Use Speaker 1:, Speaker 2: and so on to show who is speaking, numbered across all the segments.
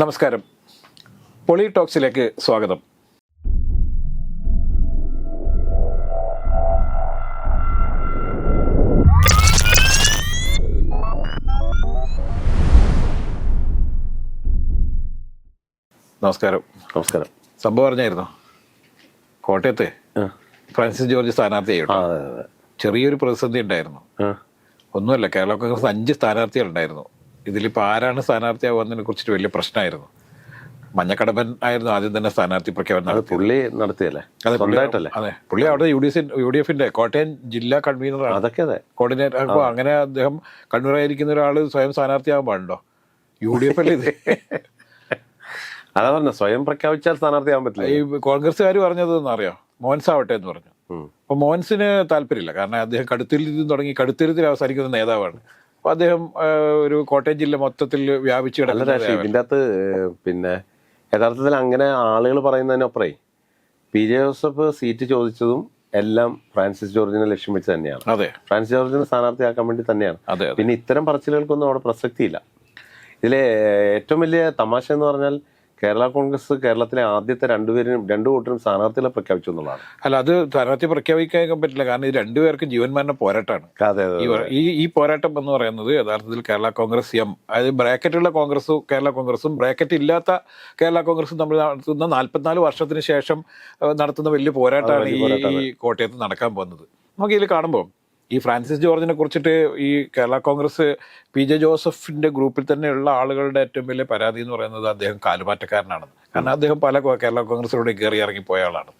Speaker 1: നമസ്കാരം. പൊളി ടോക്സിലേക്ക് സ്വാഗതം. നമസ്കാരം.
Speaker 2: നമസ്കാരം.
Speaker 1: സംഭവം അറിഞ്ഞായിരുന്നോ? കോട്ടയത്തെ ഫ്രാൻസിസ് ജോർജ് സ്ഥാനാർത്ഥിയായിട്ട് ചെറിയൊരു പ്രതിസന്ധി ഉണ്ടായിരുന്നു. ഒന്നുമല്ല കേരള കോൺഗ്രസ് അഞ്ച് സ്ഥാനാർത്ഥികളുണ്ടായിരുന്നു. ഇതിലിപ്പോൾ ആരാണ് സ്ഥാനാർത്ഥിയാവുന്നതിനെ കുറിച്ചിട്ട് വലിയ പ്രശ്നമായിരുന്നു മഞ്ഞക്കടമ്പൻ ആയിരുന്നു ആദ്യം തന്നെ സ്ഥാനാർത്ഥി പ്രഖ്യാപനം
Speaker 2: പുള്ളി നടത്തിയല്ലേ? സ്വന്തമായിട്ടല്ലേ?
Speaker 1: അതെ. പുള്ളി അവിടെ U D F U D എഫിന്റെ കോട്ടയം ജില്ലാ കൺവീനർ
Speaker 2: അതൊക്കെ അതെ.
Speaker 1: കോർഡിനേറ്റർ അപ്പോൾ അങ്ങനെ അദ്ദേഹം കണ്ണൂരായിരിക്കുന്ന ഒരാൾ സ്വയം സ്ഥാനാർത്ഥിയാകാൻ പാടുണ്ടോ യു ഡി എഫ് അല്ലേ ഇത്?
Speaker 2: അതാ പറഞ്ഞ സ്വയം പ്രഖ്യാപിച്ചാൽ സ്ഥാനാർത്ഥിയാവാൻ പറ്റില്ല.
Speaker 1: ഈ കോൺഗ്രസ്സുകാർ പറഞ്ഞതെന്ന് അറിയോ മോൻസ് ആവട്ടെ എന്ന് പറഞ്ഞു.
Speaker 2: അപ്പൊ
Speaker 1: അപ്പോൾ മോൻസിന് താല്പര്യമില്ല. കാരണം അദ്ദേഹം കടുത്തിരുത്തി തുടങ്ങി കടുത്തിരുത്തിൽ അവസാനിക്കുന്ന നേതാവാണ്. അദ്ദേഹം ഒരു കോട്ടയം ജില്ല മൊത്തത്തിൽ വ്യാപിച്ചു
Speaker 2: കിടക്കുന്നത് ഇതിന്റെ അകത്ത് പിന്നെ യഥാർത്ഥത്തിൽ അങ്ങനെ ആളുകൾ പറയുന്നതിനപ്പുറേ പി ജെ ജോസഫ് സീറ്റ് ചോദിച്ചതും എല്ലാം ഫ്രാൻസിസ് ജോർജിനെ ലക്ഷ്യം വെച്ച് തന്നെയാണ്.
Speaker 1: അതെ.
Speaker 2: ഫ്രാൻസിസ് ജോർജിനെ സ്ഥാനാർത്ഥിയാക്കാൻ വേണ്ടി തന്നെയാണ്.
Speaker 1: അതെ
Speaker 2: പിന്നെ ഇത്തരം പറച്ചിലുകൾക്കൊന്നും അവിടെ പ്രസക്തിയില്ല. ഇതിലെ ഏറ്റവും വലിയ തമാശ എന്ന് പറഞ്ഞാൽ കേരള കോൺഗ്രസ് കേരളത്തിലെ ആദ്യത്തെ രണ്ടുപേരും രണ്ടു കൂട്ടരും സ്ഥാനാർത്ഥികളെ പ്രഖ്യാപിച്ചു എന്നുള്ളതാണ്.
Speaker 1: അല്ല അത് സ്ഥാനാർത്ഥി പ്രഖ്യാപിക്കാൻ പറ്റില്ല. കാരണം ഇത് രണ്ടുപേർക്കും ജീവൻ മരണ പോരാട്ടമാണ്. ഈ ഈ ഈ പോരാട്ടം എന്ന് പറയുന്നത് യഥാർത്ഥത്തിൽ കേരള കോൺഗ്രസ് എം അതായത് ബ്രാക്കറ്റുള്ള കോൺഗ്രസും കേരള കോൺഗ്രസും ബ്രാക്കറ്റ് ഇല്ലാത്ത കേരള കോൺഗ്രസും തമ്മിൽ നടത്തുന്ന നാൽപ്പത്തിനാല് വർഷത്തിന് ശേഷം നടത്തുന്ന വലിയ പോരാട്ടമാണ് ഈ ഈ കോട്ടയത്ത് നടക്കാൻ പോകുന്നത്. നമുക്ക് ഇതിൽ കാണുമ്പോൾ ഈ ഫ്രാൻസിസ് ജോർജിനെ കുറിച്ചിട്ട് ഈ കേരള കോൺഗ്രസ് പി ജെ ജോസഫിന്റെ ഗ്രൂപ്പിൽ തന്നെയുള്ള ആളുകളുടെ ഏറ്റവും വലിയ പരാതി എന്ന് പറയുന്നത് അദ്ദേഹം കാലുമാറ്റക്കാരനാണെന്ന്. കാരണം അദ്ദേഹം പല കേരള കോൺഗ്രസിലൂടെ കയറി ഇറങ്ങിപ്പോയ ആളാണ്.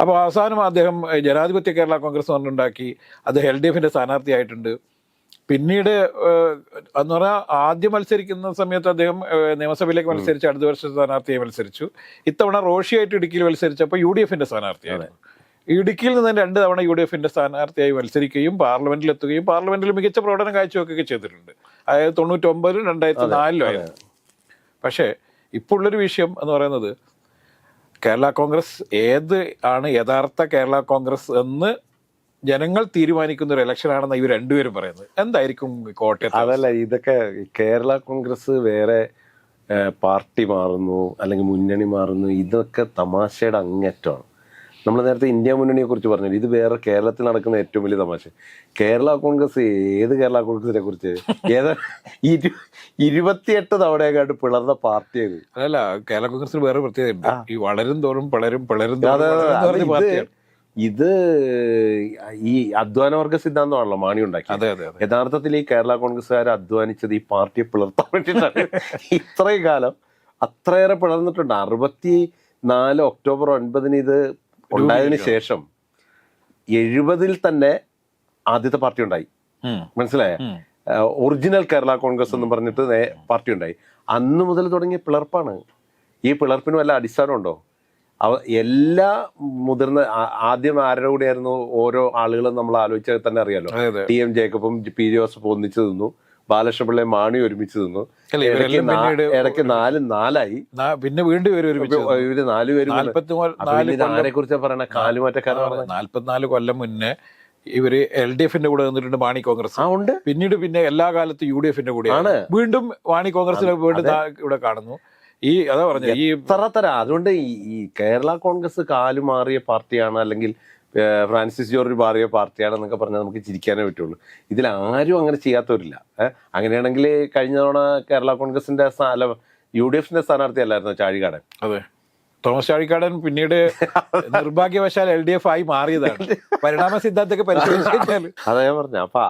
Speaker 1: അപ്പോൾ അവസാനം അദ്ദേഹം ജനാധിപത്യ കേരള കോൺഗ്രസ് പറഞ്ഞുണ്ടാക്കി. അത് എൽ ഡി എഫിന്റെ സ്ഥാനാർത്ഥിയായിട്ടുണ്ട്. പിന്നീട് എന്ന് പറഞ്ഞാൽ ആദ്യം മത്സരിക്കുന്ന സമയത്ത് അദ്ദേഹം നിയമസഭയിലേക്ക് മത്സരിച്ച് അടുത്ത വർഷം സ്ഥാനാർത്ഥിയായി മത്സരിച്ചു. ഇത്തവണ റോഷിയായിട്ട് ഇടുക്കിയിൽ മത്സരിച്ചപ്പോൾ യു ഡി എഫിന്റെ സ്ഥാനാർത്ഥിയായിരുന്നു. ഇടുക്കിയിൽ നിന്ന് രണ്ട് തവണ യു ഡി എഫിന്റെ സ്ഥാനാർത്ഥിയായി മത്സരിക്കുകയും പാർലമെന്റിൽ എത്തുകയും പാർലമെന്റിൽ മികച്ച പ്രകടനം കാഴ്ചവെക്കുകയൊക്കെ ചെയ്തിട്ടുണ്ട്. അതായത് തൊണ്ണൂറ്റൊമ്പതിലും രണ്ടായിരത്തി നാലിലും ആയിരുന്നു. പക്ഷേ ഇപ്പോൾ ഉള്ളൊരു വിഷയം എന്ന് പറയുന്നത് കേരള കോൺഗ്രസ് ഏത് ആണ് യഥാർത്ഥ കേരള കോൺഗ്രസ് എന്ന് ജനങ്ങൾ തീരുമാനിക്കുന്ന ഒരു ഇലക്ഷൻ ആണെന്ന് ഇവർ രണ്ടുപേരും പറയുന്നത്. എന്തായിരിക്കും കോട്ടയത്ത്?
Speaker 2: അതല്ല ഇതൊക്കെ കേരള കോൺഗ്രസ് വേറെ പാർട്ടി മാറുന്നു അല്ലെങ്കിൽ മുന്നണി മാറുന്നു ഇതൊക്കെ തമാശയുടെ അങ്ങേറ്റമാണ്. നമ്മൾ നേരത്തെ ഇന്ത്യ മുന്നണിയെ കുറിച്ച് പറഞ്ഞു ഇത് വേറെ കേരളത്തിൽ നടക്കുന്ന ഏറ്റവും വലിയ തമാശ. കേരള കോൺഗ്രസ് ഏത് കേരള കോൺഗ്രസിനെ കുറിച്ച്? ഏതാ ഇരു ഇരുപത്തിയെട്ട് തവണയെക്കാട്ട് പിളർന്ന പാർട്ടിയത്?
Speaker 1: അതല്ല കേരള കോൺഗ്രസിന് വേറെ പ്രത്യേകതയുണ്ട് ഈ വളരും തോറും പിളരും പിളരും തോറും
Speaker 2: ഇത് ഈ അധ്വാനവർഗ സിദ്ധാന്തമാണല്ലോ മാണി ഉണ്ടാക്കി
Speaker 1: അതെ അതെ അതെ.
Speaker 2: യഥാർത്ഥത്തിൽ ഈ കേരള കോൺഗ്രസ്സുകാർ അധ്വാനിച്ചത് ഈ പാർട്ടിയെ പിളർത്താൻ വേണ്ടിയിട്ടാണ്. ഇത്രയും കാലം അത്രയേറെ പിളർന്നിട്ടുണ്ട്. അറുപത്തി നാല് ഒക്ടോബർ ഒൻപതിന് ഇത് ഉണ്ടായതിനു ശേഷം എഴുപതിൽ തന്നെ ആദ്യത്തെ പാർട്ടി ഉണ്ടായി മനസ്സിലായ? ഒറിജിനൽ കേരള കോൺഗ്രസ് എന്ന് പറഞ്ഞിട്ട് പാർട്ടി ഉണ്ടായി അന്ന് മുതൽ തുടങ്ങിയ പിളർപ്പാണ്. ഈ പിളർപ്പിന് വല്ല അടിസ്ഥാനമുണ്ടോ? അവ എല്ലാ മുതിർന്ന ആദ്യം ആരുടെ കൂടെയായിരുന്നു ഓരോ ആളുകളും നമ്മൾ ആലോചിച്ചാൽ തന്നെ അറിയാലോ? ടി എം ജേക്കബും പി ജോസഫും ഒന്നിച്ചു നിന്നു. ബാലകൃഷ്ണപിള്ളയും മാണി ഒരുമിച്ച് നിന്നു. ഇടയ്ക്ക് നാല് നാലായി.
Speaker 1: പിന്നെ വീണ്ടും ഇവർ ഒരുമിച്ച്
Speaker 2: ഇവർ നാലുപേരും ആരെ കുറിച്ചാ പറയണ? കാലുമാറ്റക്കാരാണ്
Speaker 1: നാല്പത്തിനാല് കൊല്ലം മുന്നേ ഇവർ എൽ ഡി എഫിന്റെ കൂടെ നിന്നിട്ടുണ്ട് മാണി കോൺഗ്രസ്.
Speaker 2: ആ ഉണ്ട്.
Speaker 1: പിന്നീട് പിന്നെ എല്ലാ കാലത്തും യു ഡി എഫിന്റെ കൂടെയാണ് വീണ്ടും മാണി കോൺഗ്രസിനെ വീണ്ടും ഇവിടെ കാണുന്നു. ഈ അതാ പറഞ്ഞ ഈ
Speaker 2: എത്ര തര? അതുകൊണ്ട് ഈ കേരള കോൺഗ്രസ് കാലുമാറിയ പാർട്ടിയാണ് അല്ലെങ്കിൽ ഫ്രാൻസിസ് ജോർജ് മാറിയ പാർട്ടിയാണെന്നൊക്കെ പറഞ്ഞാൽ നമുക്ക് ചിരിക്കാനേ പറ്റുള്ളൂ. ഇതിൽ ആരും അങ്ങനെ ചെയ്യാത്തവരില്ല. ഏഹ് അങ്ങനെയാണെങ്കിൽ കഴിഞ്ഞ തവണ കേരള കോൺഗ്രസിന്റെ സ്ഥാനം അല്ല യു ഡി എഫിന്റെ സ്ഥാനാർത്ഥി അല്ലായിരുന്നു ചാഴികാടൻ?
Speaker 1: അതെ. തോമസ് ചാഴിക്കാടൻ പിന്നീട് നിർഭാഗ്യവശാൽ എൽ ഡി എഫ് ആയി മാറിയതാണ്. പരിണാമ സിദ്ധാന്തൊക്കെ പരിശോധിച്ചാൽ കഴിഞ്ഞാൽ
Speaker 2: അതാ ഞാൻ പറഞ്ഞു. അപ്പൊ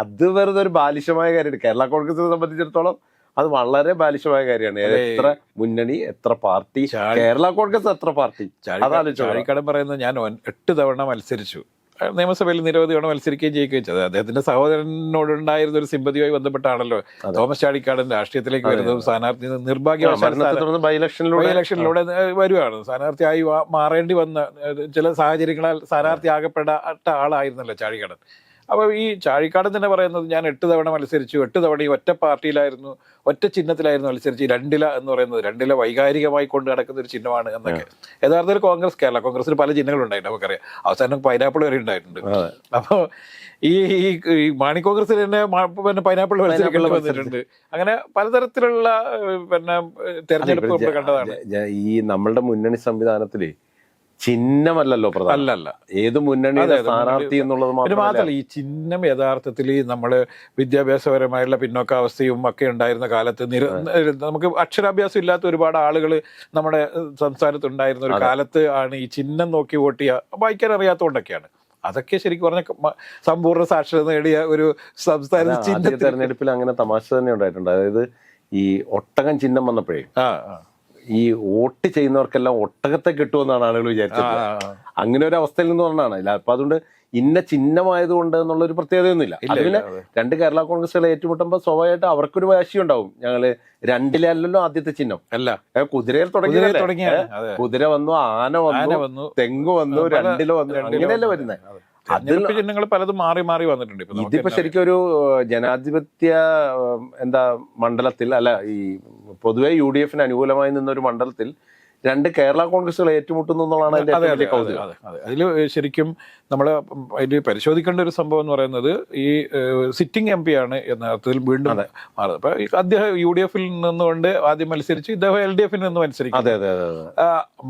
Speaker 2: അത് വെറുതെ ഒരു ബാലിശമായ കാര്യമാണ്. കേരള കോൺഗ്രസിനെ സംബന്ധിച്ചിടത്തോളം അത് വളരെ ബാലിശമായ കാര്യമാണ്. എത്ര മുന്നണി എത്ര പാർട്ടി കേരള കോൺഗ്രസ് എത്ര പാർട്ടി?
Speaker 1: ചാഴിക്കാടൻ പറയുന്നത് ഞാൻ എട്ട് തവണ മത്സരിച്ചു. നിയമസഭയിൽ നിരവധി തവണ മത്സരിക്കുകയും ജയിക്കുകയും ചെയ്തത് അദ്ദേഹത്തിന്റെ സഹോദരനോടുണ്ടായിരുന്ന ഒരു സിമ്പതിയുമായി ബന്ധപ്പെട്ടാണല്ലോ തോമസ് ചാഴിക്കാടൻ രാഷ്ട്രീയത്തിലേക്ക് വരുന്നതും സ്ഥാനാർത്ഥി
Speaker 2: തുടർന്ന് ബൈ ഇലക്ഷനിലൂടെ
Speaker 1: വരുവാണ്. സ്ഥാനാർത്ഥിയായി മാറേണ്ടി വന്ന ചില സാഹചര്യങ്ങളാൽ സ്ഥാനാർത്ഥി ആകപ്പെടാത്ത ആളായിരുന്നല്ലോ ചാഴികടൻ അപ്പോൾ ഈ ചാഴിക്കാട് തന്നെ പറയുന്നത് ഞാൻ എട്ട് തവണ മത്സരിച്ചു എട്ട് തവണ ഈ ഒറ്റ പാർട്ടിയിലായിരുന്നു ഒറ്റ ചിഹ്നത്തിലായിരുന്നു മത്സരിച്ച് രണ്ടില എന്ന് പറയുന്നത് രണ്ടില വൈകാരികമായി കൊണ്ട് നടക്കുന്ന ഒരു ചിഹ്നമാണ് എന്നൊക്കെ. യഥാർത്ഥത്തിൽ കോൺഗ്രസ് കേരള കോൺഗ്രസിന് പല ചിഹ്നങ്ങളുണ്ടായിട്ട് നമുക്കറിയാം. അവസാനം പൈനാപ്പിൾ വരെ ഉണ്ടായിട്ടുണ്ട്. അപ്പോൾ ഈ ഈ മാണി കോൺഗ്രസിൽ തന്നെ പിന്നെ പൈനാപ്പിൾ മത്സരിക്കേണ്ടി വന്നിട്ടുണ്ട്. അങ്ങനെ പലതരത്തിലുള്ള പിന്നെ തെരഞ്ഞെടുപ്പ് കണ്ടതാണ്.
Speaker 2: ഈ നമ്മളുടെ മുന്നണി സംവിധാനത്തിൽ ചിഹ്നമല്ലല്ലോ പ്രധാനം.
Speaker 1: അല്ല അല്ല
Speaker 2: ഏത്
Speaker 1: അതെ,
Speaker 2: സ്ഥാനാർത്ഥി എന്നുള്ളത് മാത്രമല്ല?
Speaker 1: ഈ ചിഹ്നം യഥാർത്ഥത്തിൽ നമ്മൾ വിദ്യാഭ്യാസപരമായുള്ള പിന്നോക്കാവസ്ഥയും ഒക്കെ ഉണ്ടായിരുന്ന കാലത്ത് നിര നമുക്ക് അക്ഷരാഭ്യാസം ഇല്ലാത്ത ഒരുപാട് ആളുകൾ നമ്മുടെ സംസ്ഥാനത്ത് ഉണ്ടായിരുന്ന ഒരു കാലത്ത് ആണ് ഈ ചിഹ്നം നോക്കി വോട്ട് ചെയ്യുക വായിക്കാൻ അറിയാത്തതുകൊണ്ടൊക്കെയാണ് അതൊക്കെ ശരിക്കും പറഞ്ഞ സമ്പൂർണ സാക്ഷരത നേടിയ ഒരു സംസ്ഥാന
Speaker 2: തെരഞ്ഞെടുപ്പിൽ അങ്ങനെ തമാശ തന്നെ ഉണ്ടായിട്ടുണ്ട്. അതായത് ഈ ഒട്ടകം ചിഹ്നം വന്നപ്പോഴേ
Speaker 1: ആ ആ.
Speaker 2: ഈ വോട്ട് ചെയ്യുന്നവർക്കെല്ലാം ഒട്ടകത്തെ കിട്ടുമെന്നാണ് ആളുകൾ വിചാരിച്ചത്. അങ്ങനെ ഒരു അവസ്ഥയിൽ നിന്ന് പറഞ്ഞാണ് ഇല്ല അപ്പൊ അതുകൊണ്ട് ഇന്ന ചിഹ്നമായതുകൊണ്ട് എന്നുള്ള ഒരു പ്രത്യേകതയൊന്നുമില്ല. പിന്നെ രണ്ട് കേരള കോൺഗ്രസുകളെ ഏറ്റുമുട്ടുമ്പോൾ സ്വാഭാവികമായിട്ട് അവർക്കൊരു വാശി ഉണ്ടാവും ഞങ്ങൾ രണ്ടിലല്ലല്ലോ ആദ്യത്തെ ചിഹ്നം.
Speaker 1: അല്ല.
Speaker 2: കുതിരയിൽ
Speaker 1: അതെ.
Speaker 2: കുതിര വന്നു ആന വന്നു
Speaker 1: വന്നു
Speaker 2: തെങ്ങ് വന്നു രണ്ടിൽ വന്നു അങ്ങനെയല്ലേ വരുന്നത്
Speaker 1: ചിഹ്നങ്ങൾ പലതും മാറി മാറി വന്നിട്ടുണ്ട്
Speaker 2: ഇതിപ്പോ ശരിക്കും ഒരു ജനാധിപത്യ എന്താ മണ്ഡലത്തിൽ അല്ല ഈ പൊതുവെ യു ഡി എഫിന് അനുകൂലമായി നിന്നൊരു മണ്ഡലത്തിൽ രണ്ട് കേരള കോൺഗ്രസുകൾ ഏറ്റുമുട്ടുന്നു എന്നുള്ളതാണ് അതിന്റെ
Speaker 1: അതെ അതെ
Speaker 2: കൗതുകം.
Speaker 1: അതിൽ ശരിക്കും നമ്മൾ അതിൽ പരിശോധിക്കേണ്ട ഒരു സംഭവം എന്ന് പറയുന്നത് ഈ സിറ്റിംഗ് എം പി ആണ് യഥാർത്ഥത്തിൽ വീണ്ടും മാറുന്നത്. അപ്പൊ അദ്ദേഹം യു ഡി എഫിൽ നിന്നുകൊണ്ട് ആദ്യം മത്സരിച്ച് ഇദ്ദേഹം എൽ ഡി എഫിൽ നിന്ന് മത്സരിക്കും
Speaker 2: അതെ അതെ അതെ അതെ.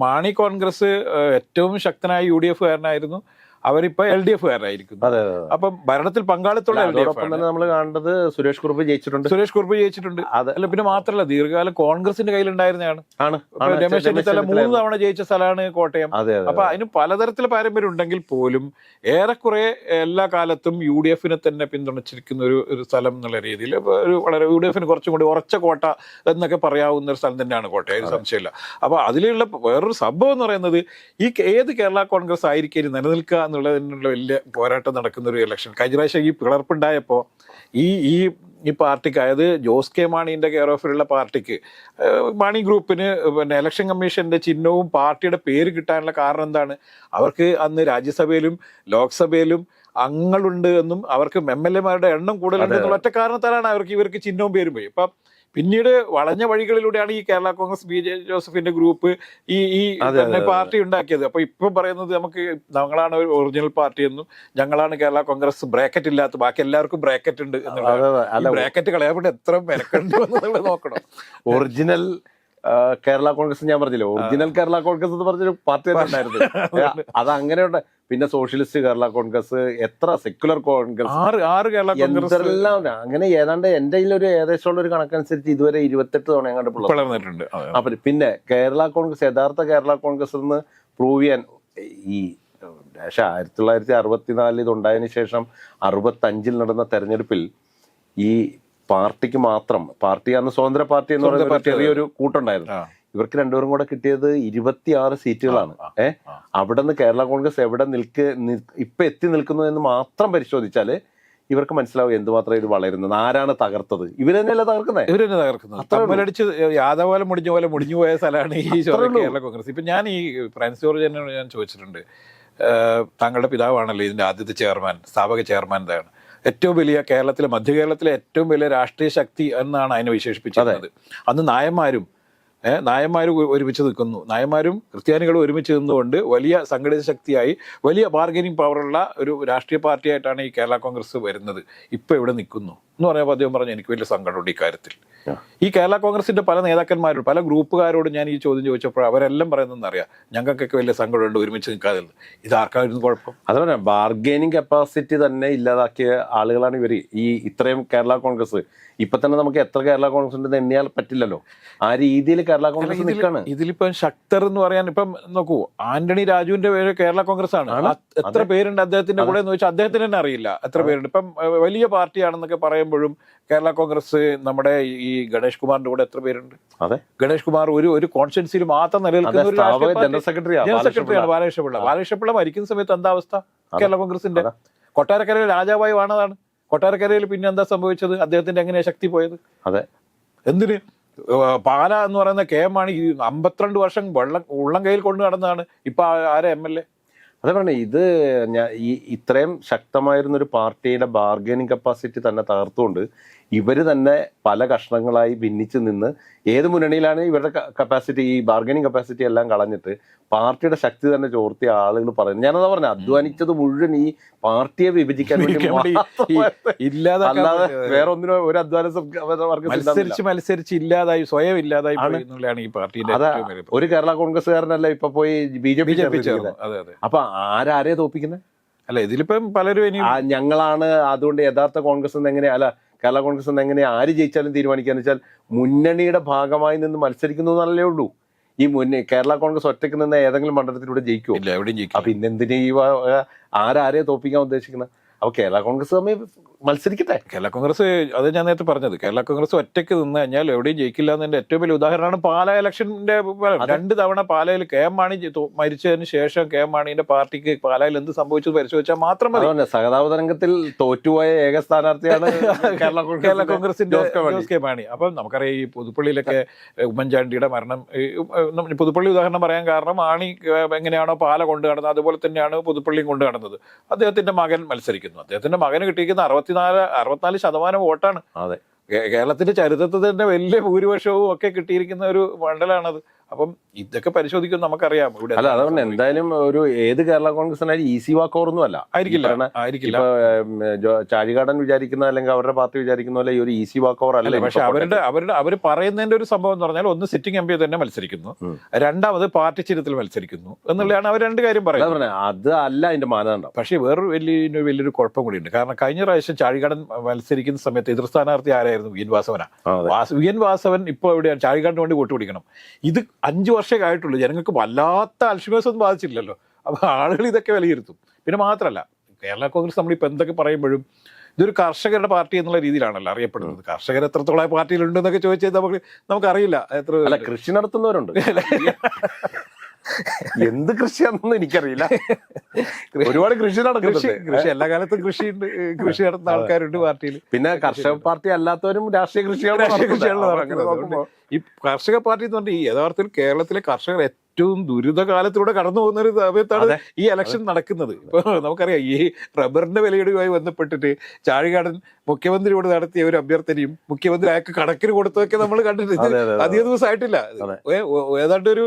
Speaker 1: മാണി കോൺഗ്രസ് ഏറ്റവും ശക്തനായ യു ഡി എഫ് കാരനായിരുന്നു അവരിപ്പോ എൽ ഡി എഫ് അപ്പൊ ഭരണത്തിൽ പങ്കാളിത്തമുള്ള എൽ ഡി എഫ്
Speaker 2: തന്നെ നമ്മൾ കാണേണ്ടത് സുരേഷ് കുറുപ്പ് ജയിച്ചിട്ടുണ്ട്.
Speaker 1: സുരേഷ് കുറുപ്പ് ജയിച്ചിട്ടുണ്ട്. അല്ല പിന്നെ മാത്രമല്ല ദീർഘകാലം കോൺഗ്രസിന്റെ കയ്യിലുണ്ടായിരുന്നതാണ്.
Speaker 2: ആണ്.
Speaker 1: രമേശ് ചെന്നിത്തല മൂന്ന് തവണ ജയിച്ച സ്ഥലമാണ് കോട്ടയം. അപ്പൊ അതിന് പലതരത്തിലെ പാരമ്പര്യം ഉണ്ടെങ്കിൽ പോലും ഏറെക്കുറെ എല്ലാ കാലത്തും യു ഡി എഫിനെ തന്നെ പിന്തുണച്ചിരിക്കുന്ന ഒരു ഒരു സ്ഥലം എന്നുള്ള രീതിയിൽ ഒരു വളരെ യു ഡി എഫിന് കുറച്ചും കൂടി ഉറച്ച കോട്ട എന്നൊക്കെ പറയാവുന്ന ഒരു സ്ഥലം തന്നെയാണ് കോട്ടയം സംശയമില്ല. അപ്പൊ അതിലുള്ള വേറൊരു സംഭവം എന്ന് പറയുന്നത് ഈ ഏത് കേരള കോൺഗ്രസ് ആയിരിക്കും നിലനിൽക്കുക എന്നുള്ളതിനുള്ള വലിയ പോരാട്ടം നടക്കുന്ന ഒരു ഇലക്ഷൻ കഴിഞ്ഞ പ്രാവശ്യം ഈ പിളർപ്പുണ്ടായപ്പോൾ ഈ ഈ ഈ പാർട്ടിക്ക് അതായത് ജോസ് കെ മാണിന്റെ കെയർ ഓഫിലുള്ള പാർട്ടിക്ക് മാണി ഗ്രൂപ്പിന് പിന്നെ ഇലക്ഷൻ കമ്മീഷന്റെ ചിഹ്നവും പാർട്ടിയുടെ പേര് കിട്ടാനുള്ള കാരണം എന്താണ്? അവർക്ക് അന്ന് രാജ്യസഭയിലും ലോക്സഭയിലും അംഗങ്ങളുണ്ട് എന്നും അവർക്ക് എം എൽ എമാരുടെ എണ്ണം കൂടുതലുണ്ട് എന്നുള്ള ഒറ്റ കാരണത്താലാണ് അവർക്ക് ഇവർക്ക് ചിഹ്നവും പേരും പോയി. അപ്പൊ പിന്നീട് വളഞ്ഞ വഴികളിലൂടെയാണ് ഈ കേരള കോൺഗ്രസ് ബി ജെ ജോസഫിന്റെ ഗ്രൂപ്പ് ഈ ഈ തന്നെ പാർട്ടി ഉണ്ടാക്കിയത്. അപ്പൊ ഇപ്പൊ പറയുന്നത് നമുക്ക് ഞങ്ങളാണ് ഒരു ഒറിജിനൽ പാർട്ടി എന്നും ഞങ്ങളാണ് കേരള കോൺഗ്രസ് ബ്രാക്കറ്റ് ഇല്ലാത്ത ബാക്കി എല്ലാവർക്കും ബ്രാക്കറ്റ് ഉണ്ട് ബ്രാക്കറ്റ് കളയാൻ വേണ്ടി എത്ര മെനക്കെണ്ട് എന്നുള്ളത് നോക്കണം.
Speaker 2: ഒറിജിനൽ കേരള കോൺഗ്രസ് ഞാൻ പറഞ്ഞില്ലേ? ഒറിജിനൽ കേരള കോൺഗ്രസ് എന്ന് പറഞ്ഞൊരു പാർട്ടി തന്നെ ഉണ്ടായിരുന്നു അത്. അങ്ങനെ ഉണ്ട് പിന്നെ സോഷ്യലിസ്റ്റ് കേരള കോൺഗ്രസ് എത്ര സെക്യുലർ കോൺഗ്രസ്.
Speaker 1: ആറ് ആറ് കേരള കോൺഗ്രസ്.
Speaker 2: എന്തെല്ലാം അങ്ങനെ ഏതാണ്ട് എന്റെ ഒരു ഒരു ഏകദേശമുള്ള ഒരു കണക്കനുസരിച്ച് ഇതുവരെ ഇരുപത്തെട്ട് തവണ വളർന്നിട്ടുണ്ട്
Speaker 1: പിളർന്നിട്ടുണ്ട്.
Speaker 2: അപ്പൊ പിന്നെ കേരള കോൺഗ്രസ് യഥാർത്ഥ കേരള കോൺഗ്രസ് എന്ന് പ്രൂവ് ചെയ്യാൻ ഈ പക്ഷേ ആയിരത്തി തൊള്ളായിരത്തി അറുപത്തിനാലിൽ ഇതുണ്ടായതിനു ശേഷം അറുപത്തഞ്ചിൽ നടന്ന തെരഞ്ഞെടുപ്പിൽ ഈ പാർട്ടിക്ക് മാത്രം പാർട്ടി അന്ന് സ്വതന്ത്ര പാർട്ടി എന്ന് പറയുന്ന ചെറിയൊരു കൂട്ടുണ്ടായിരുന്നു. ഇവർക്ക് രണ്ടുപേരും കൂടെ കിട്ടിയത് ഇരുപത്തിയാറ് സീറ്റുകളാണ്.
Speaker 1: ഏഹ്
Speaker 2: അവിടെ നിന്ന് കേരള കോൺഗ്രസ് എവിടെ നിൽക്ക് ഇപ്പൊ എത്തി നിൽക്കുന്നു എന്ന് മാത്രം പരിശോധിച്ചാൽ ഇവർക്ക് മനസ്സിലാവും എന്തുമാത്രം ഇത് വളരുന്നത് ആരാണ് തകർത്തത്. ഇവർ തന്നെയല്ല തകർക്കുന്നത്
Speaker 1: ഇവർ തന്നെ തകർക്കുന്നത്. തമ്മിലടിച്ച് പോലെ മുടിഞ്ഞ പോലെ മുടിഞ്ഞു പോയ സ്ഥലമാണ് ഈ കേരള കോൺഗ്രസ്. ഇപ്പൊ ഞാൻ ഈ ഫ്രാൻസ് ജോർജ് എന്നോട് ഞാൻ ചോദിച്ചിട്ടുണ്ട്. താങ്കളുടെ പിതാവാണല്ലോ ഇതിന്റെ ആദ്യത്തെ ചെയർമാൻ സ്ഥാപക ചെയർമാൻ ഇതാണ്. ഏറ്റവും വലിയ കേരളത്തിലെ മധ്യ കേരളത്തിലെ ഏറ്റവും വലിയ രാഷ്ട്രീയ ശക്തി എന്നാണ് അതിനെ വിശേഷിപ്പിച്ചത് അന്ന് നായന്മാരും ഏഹ് നായന്മാരും ഒരുമിച്ച് നിൽക്കുന്നു. നായന്മാരും ക്രിസ്ത്യാനികളും ഒരുമിച്ച് നിന്നുകൊണ്ട് വലിയ സംഘടിത ശക്തിയായി വലിയ ബാർഗനിങ് പവറുള്ള ഒരു രാഷ്ട്രീയ പാർട്ടിയായിട്ടാണ് ഈ കേരള കോൺഗ്രസ് വരുന്നത്. ഇപ്പൊ ഇവിടെ നിൽക്കുന്നു. എന്ന് പറഞ്ഞപ്പോൾ അദ്ദേഹം പറഞ്ഞു എനിക്ക് വലിയ സങ്കടമുണ്ട് ഇക്കാര്യത്തിൽ. ഈ കേരള കോൺഗ്രസിന്റെ പല നേതാക്കന്മാരോട് പല ഗ്രൂപ്പുകാരോട് ഞാൻ ഈ ചോദ്യം ചോദിച്ചപ്പോൾ അവരെല്ലാം പറയുന്നതെന്ന് അറിയാം. ഞങ്ങൾക്കൊക്കെ വലിയ സങ്കടമുണ്ട് ഒരുമിച്ച് നിൽക്കാതെ ഇത് ആർക്കായിരുന്നു കുഴപ്പം?
Speaker 2: അതുപോലെ ബാർഗനിങ് കപ്പാസിറ്റി തന്നെ ഇല്ലാതാക്കിയ ആളുകളാണ് ഇവർ ഈ ഇത്രയും കേരള കോൺഗ്രസ് ഇപ്പൊ തന്നെ നമുക്ക് എത്ര കേരള കോൺഗ്രസ് ഉണ്ടെന്ന് എണ്ണിയാൽ പറ്റില്ലല്ലോ. ആ രീതിയിൽ കേരള കോൺഗ്രസ് നിൽക്കാണ്.
Speaker 1: ഇതിലിപ്പം ശക്തർ എന്ന് പറയാൻ ഇപ്പം നോക്കൂ ആന്റണി രാജുവിന്റെ പേര് കേരള കോൺഗ്രസ് ആണ്. എത്ര പേരുണ്ട് അദ്ദേഹത്തിന്റെ കൂടെ എന്ന് വെച്ചാൽ അദ്ദേഹത്തിന് തന്നെ അറിയില്ല എത്ര പേരുണ്ട്. ഇപ്പം വലിയ പാർട്ടിയാണെന്നൊക്കെ പറയുമ്പോഴും കേരള കോൺഗ്രസ് നമ്മുടെ ഈ ഗണേഷ് കുമാറിന്റെ കൂടെ എത്ര പേരുണ്ട്?
Speaker 2: അതെ.
Speaker 1: ഗണേഷ് കുമാർ ഒരു ഒരു കോൺസ്റ്റിറ്റ്യൻസിയിൽ മാത്രം നിലനിൽക്കുന്ന ഒരു
Speaker 2: ജനറൽ സെക്രട്ടറിയാ
Speaker 1: ജനറൽ സെക്രട്ടറിയാണ് ബാലകൃഷ്ണപിള്ള. ബാലകൃഷ്ണപിള്ള മരിക്കുന്ന സമയത്ത് എന്താ അവസ്ഥ? കേരള കോൺഗ്രസിന്റെ
Speaker 2: കൊട്ടാരക്കരയിലെ
Speaker 1: കൊട്ടാരക്കരയിൽ രാജാവായി വാണതാണ്. കൊട്ടാരക്കരയിൽ പിന്നെ എന്താ സംഭവിച്ചത്? അദ്ദേഹത്തിന്റെ എങ്ങനെയാ ശക്തി പോയത്?
Speaker 2: അതെ.
Speaker 1: എന്തിന്? പാല എന്ന് പറയുന്ന കെ എം ആണ് ഈ അമ്പത്തിരണ്ട് വർഷം വെള്ളം ഉള്ളം കയ്യിൽ കൊണ്ടു നടന്നതാണ്. ഇപ്പൊ ആരാ എം എൽ എ?
Speaker 2: അതെ പറഞ്ഞ ഇത് ഞാൻ ഈ ഇത്രയും ശക്തമായിരുന്ന ഒരു പാർട്ടിയുടെ ബാർഗൈനിങ് കപ്പാസിറ്റി തന്നെ തകർത്തുകൊണ്ട് ഇവർ തന്നെ പല കഷ്ണങ്ങളായി ഭിന്നിച്ച് നിന്ന് ഏത് മുന്നണിയിലാണ് ഇവരുടെ കപ്പാസിറ്റി ഈ ബാർഗനിങ് കപ്പാസിറ്റി എല്ലാം കളഞ്ഞിട്ട് പാർട്ടിയുടെ ശക്തി തന്നെ ചോർത്തിയ ആളുകൾ പറയുന്നത്. ഞാനതാ പറഞ്ഞു അധ്വാനിച്ചത് മുഴുവൻ ഈ പാർട്ടിയെ വിഭജിക്കാൻ വേണ്ടി
Speaker 1: ഇല്ലാതാക്കാൻ
Speaker 2: അല്ലാതെ വേറെ ഒന്നിനും ഒരു അധ്വാന
Speaker 1: മത്സരിച്ച് മത്സരിച്ച് ഇല്ലാതായി സ്വയം ഇല്ലാതായി എന്നുള്ളതാണ് ഈ പാർട്ടിയുടെ
Speaker 2: ഒരു കേരള കോൺഗ്രസ്സുകാരനല്ല ഇപ്പൊ പോയി ബി ജെ
Speaker 1: പി
Speaker 2: അപ്പൊ ആരാരെ തോപ്പിക്കുന്നത്
Speaker 1: അല്ല ഇതിലിപ്പം പലരും
Speaker 2: ഞങ്ങളാണ് അതുകൊണ്ട് യഥാർത്ഥ കോൺഗ്രസ് എന്ന് എങ്ങനെ അല്ല കേരള കോൺഗ്രസ് എന്ന് എങ്ങനെ ആര് ജയിച്ചാലും തീരുമാനിക്കാന്ന് വെച്ചാൽ മുന്നണിയുടെ ഭാഗമായി നിന്ന് മത്സരിക്കുന്നു എന്നല്ലേ ഉള്ളൂ. ഈ മുന്നേ കേരള കോൺഗ്രസ് ഒറ്റയ്ക്ക് നിന്ന് ഏതെങ്കിലും മണ്ഡലത്തിലൂടെ ജയിക്കുമോ അപ്പൊ പിന്നെന്തിനാ ഈ ആരാരെ തോപ്പിക്കാൻ ഉദ്ദേശിക്കുന്നത് അപ്പൊ കേരള കോൺഗ്രസ് തമ്മിൽ മത്സരിക്കട്ടെ.
Speaker 1: കേരള കോൺഗ്രസ് അത് ഞാൻ നേരത്തെ പറഞ്ഞത്. കേരള കോൺഗ്രസ് ഒറ്റയ്ക്ക് നിന്ന് കഴിഞ്ഞാൽ എവിടെയും ജയിക്കില്ല എന്നതിന്റെ ഏറ്റവും വലിയ ഉദാഹരണമാണ് പാല ഇലക്ഷന്റെ രണ്ട് തവണ പാലയിൽ കെ എം മാണി മരിച്ചതിന് ശേഷം കെ എം മാണിന്റെ പാർട്ടിക്ക് പാലയിൽ എന്ത് സംഭവിച്ചു പരിശോധിച്ചാൽ മാത്രം മതി.
Speaker 2: അതുകൊണ്ട് സഹതാപ തോറ്റുപോയ ഏക സ്ഥാനാർത്ഥിയാണ് കേരള കോൺഗ്രസ്
Speaker 1: കേരള കോൺഗ്രസിന്റെ
Speaker 2: ജോസ് കെ മാണി.
Speaker 1: അപ്പം നമുക്കറിയാം ഈ പുതുപ്പള്ളിയിലൊക്കെ ഉമ്മൻചാണ്ടിയുടെ മരണം പുതുപ്പള്ളി ഉദാഹരണം പറയാൻ കാരണം മാണി എങ്ങനെയാണോ പാല കൊണ്ടു നടന്നത് അതുപോലെ തന്നെയാണ് പുതുപ്പള്ളിയും കൊണ്ടു നടന്നത് അദ്ദേഹത്തിന്റെ മകൻ മത്സരിക്കുന്നു. അദ്ദേഹത്തിന്റെ മകന് കിട്ടിയിരിക്കുന്ന അറുപത്തിനാല് അറുപത്തിനാല് ശതമാനം വോട്ടാണ്.
Speaker 2: അതെ.
Speaker 1: കേരളത്തിന്റെ ചരിത്രത്തിൽ തന്നെ വലിയ ഭൂരിപക്ഷവും ഒക്കെ കിട്ടിയിരിക്കുന്ന ഒരു മണ്ഡലമാണത് അപ്പം ഇതൊക്കെ പരിശോധിക്കും നമുക്കറിയാം. ഇവിടെ
Speaker 2: അല്ല അതുകൊണ്ട് എന്തായാലും ഒരു ഏത് കേരള കോൺഗ്രസിനായാലും ഈസി വാക്ക് ഓർന്നും അല്ല.
Speaker 1: ആയിരിക്കില്ല ആയിരിക്കില്ല.
Speaker 2: ഇപ്പൊ ചാഴികാടൻ വിചാരിക്കുന്ന അല്ലെങ്കിൽ അവരുടെ പാർട്ടി വിചാരിക്കുന്ന പോലെ ഈ ഒരു ഈസി വാക്ക് ഓവർ
Speaker 1: അല്ല പക്ഷെ അവരുടെ അവരുടെ അവർ പറയുന്നതിന്റെ ഒരു സംഭവം എന്ന് പറഞ്ഞാൽ ഒന്ന് സിറ്റിംഗ് എം പി തന്നെ മത്സരിക്കുന്നു. രണ്ടാമത് പാർട്ടി ചിഹ്നത്തിൽ മത്സരിക്കുന്നു എന്നുള്ളതാണ് അവർ രണ്ട് കാര്യം പറയുന്നത്.
Speaker 2: അത് അല്ല അതിന്റെ മാനദണ്ഡം.
Speaker 1: പക്ഷേ വേറൊരു വലിയ വലിയൊരു കുഴപ്പം കൂടിയുണ്ട്. കാരണം കഴിഞ്ഞ പ്രാവശ്യം ചാഴികാടൻ മത്സരിക്കുന്ന സമയത്ത് എതിർ സ്ഥാനാർത്ഥി ആരായിരുന്നു? വി എൻ വാസവനാ. വാസ- വി എൻ വാസവൻ ഇപ്പോൾ എവിടെയാണ്? ചാഴികാടിന് വേണ്ടി വോട്ട് പിടിക്കണം. ഇത് അഞ്ചു വർഷമേ ആയിട്ടുള്ളൂ. ജനങ്ങൾക്ക് വല്ലാത്ത അൽഷിമേഴ്സ് ഒന്നും ബാധിച്ചില്ലല്ലോ അപ്പോൾ ആളുകൾ ഇതൊക്കെ വിലയിരുത്തും. പിന്നെ മാത്രമല്ല കേരള കോൺഗ്രസ് നമ്മളിപ്പോൾ എന്തൊക്കെ പറയുമ്പോഴും ഇതൊരു കർഷകരുടെ പാർട്ടി എന്നുള്ള രീതിയിലാണല്ലോ അറിയപ്പെടുന്നത്. കർഷകർ എത്രത്തോളം പാർട്ടിയിലുണ്ടെന്നൊക്കെ പാർട്ടിയിലുണ്ട് എന്നൊക്കെ ചോദിച്ചാൽ നമുക്ക് നമുക്കറിയില്ല എത്ര
Speaker 2: കൃഷി നടത്തുന്നവരുണ്ട്. എന്ത് കൃഷിയാണെന്ന് എനിക്കറിയില്ല. ഒരുപാട് കൃഷി നടക്കുന്നുണ്ട്.
Speaker 1: കൃഷി എല്ലാ കാലത്തും കൃഷിയുണ്ട് കൃഷി നടത്തുന്ന ആൾക്കാരുണ്ട് പാർട്ടിയിൽ.
Speaker 2: പിന്നെ കർഷക പാർട്ടി അല്ലാത്തവരും രാഷ്ട്രീയ കൃഷിയാണ്
Speaker 1: രാഷ്ട്രീയ കൃഷിയാണ് ഈ കർഷക പാർട്ടി എന്ന് പറഞ്ഞാൽ ഈ യഥാർത്ഥത്തിൽ കേരളത്തിലെ കർഷകർ ഏറ്റവും ദുരിതകാലത്തിലൂടെ കടന്നു പോകുന്ന ഒരു സമയത്താണ് ഈ ഇലക്ഷൻ നടക്കുന്നത്. നമുക്കറിയാം ഈ റബ്ബറിന്റെ വിലയിടുമായി ബന്ധപ്പെട്ടിട്ട് ചാഴികാടൻ മുഖ്യമന്ത്രിയോട് നടത്തിയ ഒരു അഭ്യർത്ഥനയും മുഖ്യമന്ത്രി അയാൾക്ക് കണക്കിന് കൊടുത്തതൊക്കെ നമ്മൾ കണ്ടിട്ടുണ്ട്. അധിക ദിവസമായിട്ടില്ല. ഏതാണ്ട് ഒരു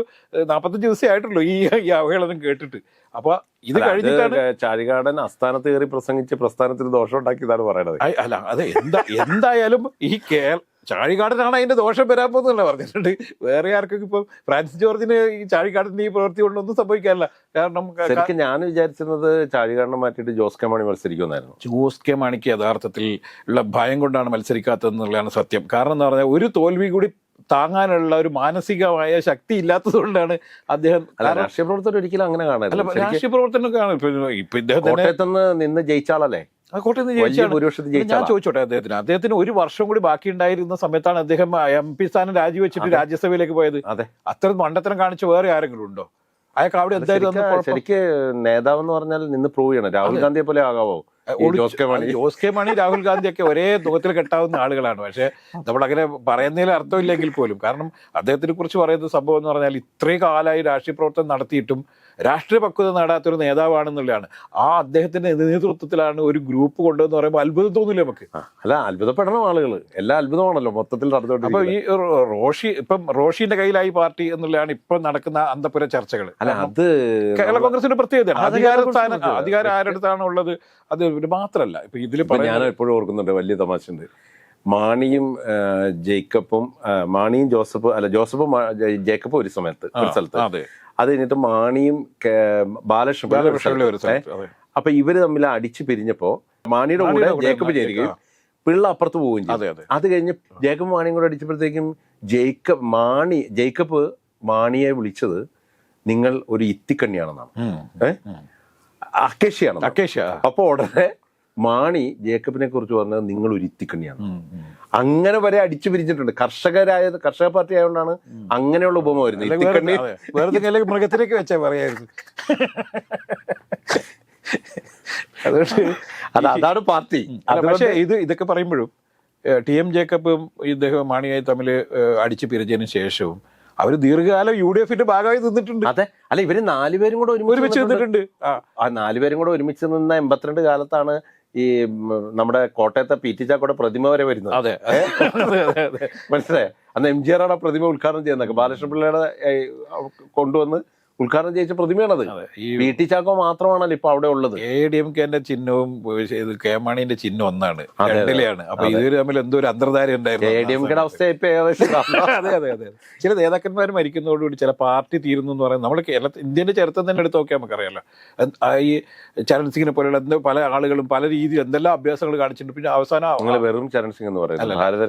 Speaker 1: നാപ്പത്തഞ്ച് ദിവസമേ ആയിട്ടുള്ളൂ ഈ ഈ അവഹേളനം കേട്ടിട്ട്. അപ്പൊ ഇത് കഴിഞ്ഞിട്ടാണ്
Speaker 2: ചാഴികാടൻ അസ്ഥാനത്ത് കയറി പ്രസംഗിച്ച് പ്രസ്ഥാനത്തിന് ദോഷം ഉണ്ടാക്കിയതാണ്
Speaker 1: പറയുന്നത് അല്ല അതെ എന്താ എന്തായാലും ഈ കേരള ചാഴികാടനാണ് അതിന്റെ ദോഷം വരാൻ പോകുന്നതല്ല പറഞ്ഞിട്ടുണ്ട്. വേറെ ആർക്കൊക്കെ ഇപ്പൊ ഫ്രാൻസിസ് ജോർജിന് ഈ ചാഴികാടന്റെ ഈ പ്രവൃത്തി കൊണ്ടൊന്നും സംഭവിക്കാനില്ല കാരണം
Speaker 2: ശരിക്കും ഞാൻ വിചാരിച്ചിരുന്നത് ചാഴികാടനെ മാറ്റിയിട്ട് ജോസ് കെ മാണി മത്സരിക്കുമെന്നായിരുന്നു.
Speaker 1: ജോസ് കെ മാണിക്ക് യഥാർത്ഥത്തിൽ ഉള്ള ഭയം കൊണ്ടാണ് മത്സരിക്കാത്തതെന്നുള്ളതാണ് സത്യം. കാരണം എന്ന് പറഞ്ഞാൽ ഒരു തോൽവി കൂടി താങ്ങാനുള്ള ഒരു മാനസികമായ ശക്തി ഇല്ലാത്തതുകൊണ്ടാണ് അദ്ദേഹം
Speaker 2: രാഷ്ട്രീയ പ്രവർത്തനം ഒരിക്കലും അങ്ങനെ കാണാൻ
Speaker 1: രാഷ്ട്രീയ പ്രവർത്തനം ഇപ്പൊ ഇപ്പൊ ഇദ്ദേഹം
Speaker 2: നിന്ന് നിന്ന്
Speaker 1: നിന്ന് ജയിച്ചാണ്. ഞാൻ. ചോദിച്ചോട്ടെ അദ്ദേഹത്തിന്. അദ്ദേഹത്തിന് ഒരു വർഷം കൂടി ബാക്കി ഉണ്ടായിരുന്ന സമയത്താണ് അദ്ദേഹം എം പി സ്ഥാനം രാജിവെച്ചിട്ട് രാജ്യസഭയിലേക്ക് പോയത്.
Speaker 2: അതെ.
Speaker 1: അത്ര മണ്ടത്തരം കാണിച്ച് വേറെ ആരെങ്കിലും ഉണ്ടോ? അയാൾക്ക് അവിടെ എന്തായാലും
Speaker 2: ശരിക്ക് നേതാവ് എന്ന് പറഞ്ഞാൽ നിന്ന് പ്രൂവ് ചെയ്യണം. രാഹുൽ ഗാന്ധിയെ പോലെ ആകാവോ? Jose K Mani.
Speaker 1: Rahul Gandhi ഒക്കെ ഒരേ മുഖത്തിൽ കെട്ടാവുന്ന ആളുകളാണ്. പക്ഷെ നമ്മൾ അങ്ങനെ പറയുന്നതിൽ അർത്ഥമില്ലെങ്കിൽ പോലും. കാരണം അദ്ദേഹത്തിനെ കുറിച്ച് പറയുന്ന സംഭവം എന്ന് പറഞ്ഞാൽ ഇത്രയും കാലമായി രാഷ്ട്രീയ പ്രവർത്തനം നടത്തിയിട്ടും രാഷ്ട്രീയ പക്വത നേടാത്തൊരു നേതാവാണെന്നുള്ളതാണ്. ആ അദ്ദേഹത്തിന്റെ നേതൃത്വത്തിലാണ് ഒരു ഗ്രൂപ്പ് കൊണ്ടുവന്ന് പറയുമ്പോൾ അത്ഭുതം തോന്നില്ല നമുക്ക്?
Speaker 2: അല്ല അത്ഭുതപ്പെടണം ആളുകൾ എല്ലാം അത്ഭുതമാണല്ലോ മൊത്തത്തിൽ
Speaker 1: അപ്പൊ
Speaker 2: അപ്പോൾ
Speaker 1: ഈ റോഷി ഇപ്പം റോഷിന്റെ കയ്യിലായി പാർട്ടി എന്നുള്ളതാണ് ഇപ്പൊ നടക്കുന്ന അന്തപുര ചർച്ചകൾ
Speaker 2: അല്ല അത്
Speaker 1: കേരള കോൺഗ്രസിന്റെ പ്രത്യേകതയാണ്. അധികാര സ്ഥാനം അധികാരം ആരുടെ അടുത്താണ് ഉള്ളത് അത് ഒരു മാത്രല്ല ഇപ്പൊ ഇതിൽ
Speaker 2: ഞാൻ എപ്പോഴും ഓർക്കുന്നുണ്ട് വലിയ തമാശയുണ്ട്. മാണിയും ജേക്കപ്പും ജേക്കബും മാണിയും ജോസഫ് അല്ല ജോസഫും ജേക്കബും ഒരു സമയത്ത് ഒരു സ്ഥലത്ത്.
Speaker 1: അതെ
Speaker 2: കഴിഞ്ഞിട്ട് മാണിയും
Speaker 1: ബാലകൃഷ്ണപിള്ള.
Speaker 2: അപ്പൊ ഇവർ തമ്മിൽ അടിച്ചു പിരിഞ്ഞപ്പോ മാണിയുടെ കൂടെ ജേക്കബ് ചേരുകയും പിള്ള അപ്പുറത്ത് പോവുകയും ചെയ്യും
Speaker 1: അതെ
Speaker 2: കഴിഞ്ഞ് ജേക്കബ് മാണിയും കൂടെ അടിച്ചപ്പോഴത്തേക്കും ജേക്കബ് മാണി ജേക്കബ് മാണിയെ വിളിച്ചത് നിങ്ങൾ ഒരു ഇത്തിക്കണ്ണിയാണെന്നാണ്.
Speaker 1: ഏഹ്
Speaker 2: ഏ? അക്കേഷ്യാണ്
Speaker 1: അക്കേഷ
Speaker 2: അപ്പൊ ഉടനെ മാണി ജേക്കബിനെ കുറിച്ച് പറഞ്ഞത് നിങ്ങൾ ഒരു
Speaker 1: ഉം.
Speaker 2: അങ്ങനെ വരെ അടിച്ചു പിരിച്ചിട്ടുണ്ട്. കർഷകരായ കർഷക പാർട്ടി ആയതുകൊണ്ടാണ് അങ്ങനെയുള്ള ഉപമ വരുന്നത്.
Speaker 1: വേറെ- മൃഗത്തിലേക്ക് വെച്ചാ പറയായിരുന്നു. അതുകൊണ്ട്
Speaker 2: അത് അതാണ് പാർട്ടി.
Speaker 1: പക്ഷേ ഇത് ഇതൊക്കെ പറയുമ്പോഴും ടി എം ജേക്കബും ഇദ്ദേഹം മാണിയായി തമ്മിൽ അടിച്ചു പിരിച്ചതിന് ശേഷവും അവർ ദീർഘകാലം യു ഡി എഫിന്റെ ഭാഗമായി നിന്നിട്ടുണ്ട്.
Speaker 2: അതെ. അല്ല ഇവർ നാലുപേരും കൂടെ
Speaker 1: ഒരുമിച്ച്
Speaker 2: നിന്നിട്ടുണ്ട്.
Speaker 1: ആ.
Speaker 2: നാലുപേരും കൂടെ ഒരുമിച്ച് നിന്ന എൺപത്തിരണ്ട് കാലത്താണ് ഈ നമ്മുടെ കോട്ടയത്തെ പി ടി ചാക്കോടെ പ്രതിമ വരെ വരുന്നത്.
Speaker 1: അതെ.
Speaker 2: മനസ്സിലായോ? അന്ന് എം ജി ആറാണ് പ്രതിമ ഉദ്ഘാടനം ചെയ്യുന്നത്. ബാലകൃഷ്ണ പിള്ളയുടെ കൊണ്ടുവന്ന് ഉദ്ഘാടനം ചെയ്യിച്ച പ്രതിമയാണത്. വി ടി ചാക്കോ മാത്രമാണല്ലോ ഇപ്പൊ അവിടെ ഉള്ളത്.
Speaker 1: എ ഡി എം കെന്റെ ചിഹ്നവും കെ മാണിന്റെ ചിഹ്നം ഒന്നാണ്. രണ്ടിലെയാണ്. അപ്പൊ ഇവർ തമ്മിൽ എന്തോ ഒരു അന്തർധാര
Speaker 2: എ
Speaker 1: ഉണ്ടായിരുന്നു
Speaker 2: ഡി എം കെയുടെ അവസ്ഥ ഇപ്പൊ ഏകദേശം
Speaker 1: അതെ അതെ അതെ. ചില നേതാക്കന്മാർ മരിക്കുന്നതോടുകൂടി ചില പാർട്ടി തീരുന്നു എന്ന് പറയുന്നത് നമ്മൾ കേരളത്തിൽ ഇന്ത്യന്റെ ചരിത്രം തന്നെ എടുത്ത് നോക്കിയാൽ നമുക്കറിയാലോ. ഈ ചരൺ സിംഗിനെ പോലെയുള്ള എന്തോ പല ആളുകളും പല രീതിയിൽ എന്തെല്ലാം അഭ്യാസങ്ങൾ കാണിച്ചിട്ടുണ്ട്. പിന്നെ അവസാനം
Speaker 2: വെറും ചരൺ സിംഗ് എന്ന് പറയുന്നത്
Speaker 1: ഭാരത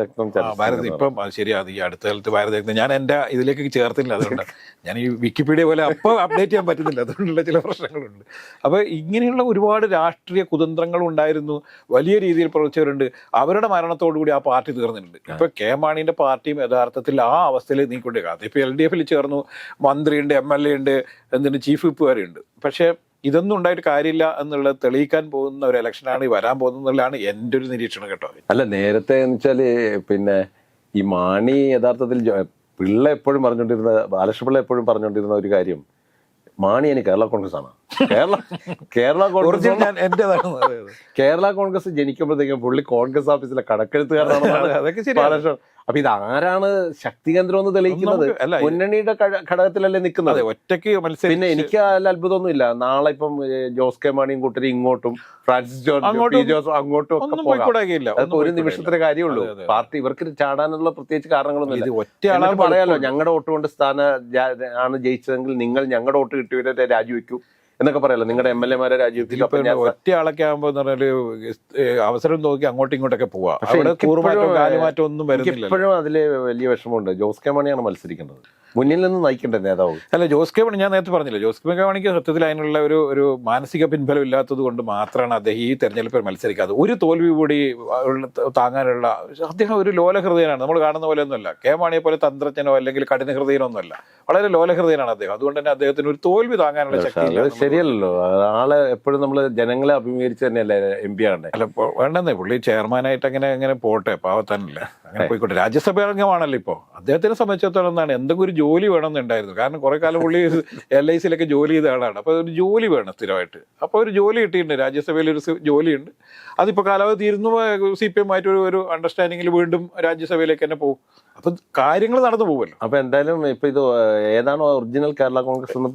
Speaker 2: ഭാരതരത്നം
Speaker 1: ഇപ്പം ശരിയാണ് ഈ അടുത്ത കാലത്ത് ഭാരതരക്തം ഞാൻ എന്റെ ഇതിലേക്ക് ചേർത്തില്ല അതുകൊണ്ട്. ഞാൻ ഈ വിക്കിപീഡിയ പോലെ അപ്പോൾ അപ്ഡേറ്റ് ചെയ്യാൻ പറ്റുന്നില്ല. അതുകൊണ്ടുള്ള ചില പ്രശ്നങ്ങളുണ്ട്. അപ്പോൾ ഇങ്ങനെയുള്ള ഒരുപാട് രാഷ്ട്രീയ കുതന്ത്രങ്ങൾ ഉണ്ടായിരുന്നു. വലിയ രീതിയിൽ പ്രവർത്തിച്ചവരുണ്ട്. അവരുടെ മരണത്തോടുകൂടി ആ പാർട്ടി തീർന്നിട്ടുണ്ട്. ഇപ്പോൾ കെ മാണിന്റെ പാർട്ടിയും യഥാർത്ഥത്തിൽ ആ അവസ്ഥയിൽ നീക്കൊണ്ടിരിക്കുക ഇപ്പൊ എൽ ഡി എഫിൽ ചേർന്നു. മന്ത്രിയുണ്ട് എം എൽ എ ഉണ്ട് എന്തിന് ചീഫ് വിപ്പ് വരെ ഉണ്ട് പക്ഷേ ഇതൊന്നും ഉണ്ടായിട്ട് കാര്യമില്ല എന്നുള്ളത് തെളിയിക്കാൻ പോകുന്ന ഒരു ഇലക്ഷനാണ് ഈ വരാൻ എന്നുള്ളതാണ് എന്റെ ഒരു നിരീക്ഷണം കേട്ടോ.
Speaker 2: അല്ല നേരത്തെ എന്ന് വെച്ചാൽ പിന്നെ ഈ മാണി യഥാർത്ഥത്തിൽ പിള്ള എപ്പോഴും പറഞ്ഞുകൊണ്ടിരുന്ന ബാലകൃഷ്ണപിള്ള എപ്പോഴും പറഞ്ഞുകൊണ്ടിരുന്ന ഒരു കാര്യം മാണി എനിക്ക് കേരള കോൺഗ്രസ് ആണ് കേരള കേരള കോൺഗ്രസ്
Speaker 1: എന്റേതാണ്.
Speaker 2: കേരള കോൺഗ്രസ് ജനിക്കുമ്പോഴത്തേക്കും പുള്ളി കോൺഗ്രസ് ഓഫീസിലെ കടക്കെഴുത്തുകാരനാണ് അപ്പൊ ഇത് ആരാണ് ശക്തി കേന്ദ്രം എന്ന് തെളിയിക്കുന്നത്? മുന്നണിയുടെ ഘടകത്തിലല്ലേ നിൽക്കുന്നത്?
Speaker 1: ഒറ്റയ്ക്ക് മത്സരം
Speaker 2: പിന്നെ എനിക്ക് അതിൽ അത്ഭുതമൊന്നും ഇല്ല നാളെ ഇപ്പം ജോസ് കെ മാണിയും കൂട്ടരും ഇങ്ങോട്ടും ഫ്രാൻസിസ് ജോർജ് ജോസ് അങ്ങോട്ടും ഒക്കെ പോകാം. ഒരു നിമിഷത്തിലെ കാര്യമുള്ളൂ. പാർട്ടി ഇവർക്ക് ചാടാനുള്ള പ്രത്യേകിച്ച് കാരണങ്ങളൊന്നും
Speaker 1: ഒറ്റ
Speaker 2: പറയാലോ ഞങ്ങളുടെ വോട്ട് കൊണ്ട് സ്ഥാന ആണ് ജയിച്ചതെങ്കിൽ നിങ്ങൾ ഞങ്ങളുടെ വോട്ട് കിട്ടിയവരെ രാജിവെക്കൂ. എന്നൊക്കെ പറയാലോ നിങ്ങളുടെ എം എൽ എമാരെ രാജ്യത്തിൽ
Speaker 1: ഒറ്റ ആളൊക്കെ ആകുമ്പോൾ എന്ന് പറഞ്ഞാൽ അവസരം നോക്കി അങ്ങോട്ടും ഇങ്ങോട്ടൊക്കെ പോവാ.
Speaker 2: പക്ഷേ
Speaker 1: അവിടെ
Speaker 2: എനിക്കിപ്പോഴും,
Speaker 1: കൂറുമാറ്റം കാലുമാറ്റം ഒന്നും വരുന്നില്ല
Speaker 2: ഇപ്പോഴും അതിൽ വലിയ വിഷമമുണ്ട്. ജോസ് കെ മാണിയാണ് മത്സരിക്കേണ്ടത് മുന്നിൽ നിന്ന് നയിക്കേണ്ട നേതാവ്?
Speaker 1: അല്ല ജോസ് കെ മണി ഞാൻ നേരത്തെ പറഞ്ഞില്ല ജോസ് കെ മണിക്ക് സത്യത്തിൽ അതിനുള്ള ഒരു ഒരു മാനസിക പിൻബലം ഇല്ലാത്തത് കൊണ്ട് മാത്രമാണ് അദ്ദേഹം ഈ തെരഞ്ഞെടുപ്പിൽ മത്സരിക്കാത്തത്. ഒരു തോൽവി കൂടി താങ്ങാനുള്ള അദ്ദേഹം ഒരു ലോലഹൃദയനാണ്. നമ്മൾ കാണുന്ന പോലെ ഒന്നുമല്ല കെ മാണിയെ പോലെ തന്ത്രജ്ഞനോ അല്ലെങ്കിൽ കഠിന ഹൃദയനോ ഒന്നുമല്ല വളരെ ലോലഹൃദയനാണ് അദ്ദേഹം. അതുകൊണ്ട് തന്നെ അദ്ദേഹത്തിന് ഒരു തോൽവി താങ്ങാനുള്ള ശക്തി
Speaker 2: ശരിയല്ലോ ആളെ എപ്പോഴും നമ്മൾ ജനങ്ങളെ അഭിമുഖീകരിച്ച് തന്നെയല്ലേ എം പി ആണ്
Speaker 1: അല്ല വേണ്ടെന്നേ പുള്ളി ചെയർമാനായിട്ട് അങ്ങനെ അങ്ങനെ പോട്ടെ പാവത്താനില്ല. അങ്ങനെ പോയിക്കോട്ടെ. രാജ്യസഭ അംഗമാണല്ലോ ഇപ്പോൾ അദ്ദേഹത്തിനെ സംബന്ധിച്ചിടത്തോളം എന്താണ്? എന്തെങ്കിലും ഒരു ജോലി വേണമെന്നുണ്ടായിരുന്നു. കാരണം കുറെ കാലം പുള്ളി എൽ ഐ സിയിലൊക്കെ ജോലി ചെയ്ത ആളാണ്. അപ്പോൾ ഒരു ജോലി വേണം സ്ഥിരമായിട്ട്. അപ്പോൾ ഒരു ജോലി കിട്ടിയിട്ടുണ്ട്. രാജ്യസഭയിൽ ഒരു ജോലിയുണ്ട്. അതിപ്പോൾ കാലാവധി തീരുന്നു. സി പി എം ആയിട്ട് ഒരു ഒരു അണ്ടർസ്റ്റാൻഡിങ്ങിൽ വീണ്ടും രാജ്യസഭയിലേക്ക് തന്നെ പോകും. അപ്പൊ കാര്യങ്ങൾ നടന്നു പോകുമല്ലോ.
Speaker 2: അപ്പൊ എന്തായാലും ഇപ്പൊ ഇത് ഏതാണ് ഒറിജിനൽ കേരള കോൺഗ്രസ് എന്ന്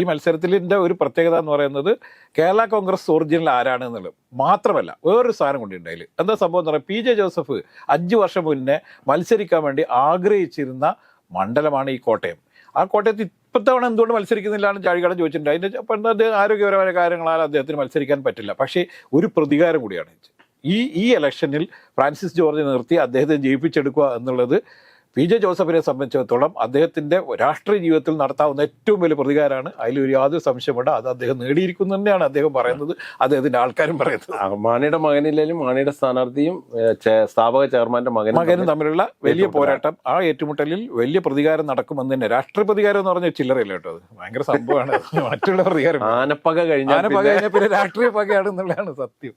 Speaker 1: ഈ മത്സരത്തിന്റെ ഒരു പ്രത്യേകത എന്ന് പറയുന്നത് കേരള കോൺഗ്രസ് ഒറിജിനൽ ആരാണ് എന്നുള്ളത്. മാത്രമല്ല വേറൊരു സാധനം ഉണ്ടായില്ല എന്താ സംഭവം എന്ന് പറയുക പി. ജെ. ജോസഫ് അഞ്ചു വർഷം മുന്നേ മത്സരിക്കാൻ വേണ്ടി ആഗ്രഹിച്ചിരുന്ന മണ്ഡലമാണ് ഈ കോട്ടയം. ആ കോട്ടയത്ത് ഇപ്പത്തവണ എന്തുകൊണ്ട് മത്സരിക്കുന്നില്ലാണ് ചാഴികട ചോദിച്ചിട്ടുണ്ട്. അതിന്റെ അപ്പം അദ്ദേഹം ആരോഗ്യപരമായ കാര്യങ്ങളാൽ അദ്ദേഹത്തിന് മത്സരിക്കാൻ പറ്റില്ല. പക്ഷേ ഒരു പ്രതികാരം കൂടിയാണ്. ഈ ഈ ഇലക്ഷനിൽ ഫ്രാൻസിസ് ജോർജ് നിർത്തി അദ്ദേഹത്തെ ജയിപ്പിച്ചെടുക്കുക എന്നുള്ളത് പി ജെ ജോസഫിനെ സംബന്ധിച്ചിടത്തോളം അദ്ദേഹത്തിന്റെ രാഷ്ട്രീയ ജീവിതത്തിൽ നടത്താവുന്ന ഏറ്റവും വലിയ പ്രതികാരമാണ്. അതിലൊരു യാതൊരു സംശയമുണ്ട് അത് അദ്ദേഹം നേടിയിരിക്കുന്നു തന്നെയാണ് അദ്ദേഹം പറയുന്നത്. അദ്ദേഹത്തിന്റെ ആൾക്കാരും പറയുന്നത്.
Speaker 2: മാണിയുടെ മകനില്ലെങ്കിലും മാണിയുടെ സ്ഥാനാർത്ഥിയും സ്ഥാപക ചെയർമാന്റെ മകനും
Speaker 1: മകനും തമ്മിലുള്ള വലിയ പോരാട്ടം. ആ ഏറ്റുമുട്ടലിൽ വലിയ പ്രതികാരം നടക്കുമെന്ന് തന്നെ. രാഷ്ട്രീയ പ്രതികാരം എന്ന് പറഞ്ഞാൽ ചില്ലറയില്ല കേട്ടോ അത്? ഭയങ്കര സംഭവമാണ്. മറ്റുള്ള പ്രതികാരം.
Speaker 2: ആനപ്പക
Speaker 1: കഴിഞ്ഞ ആനപ്പക കഴിഞ്ഞ പിന്നെ രാഷ്ട്രീയ പകയാണെന്നുള്ളതാണ് സത്യം.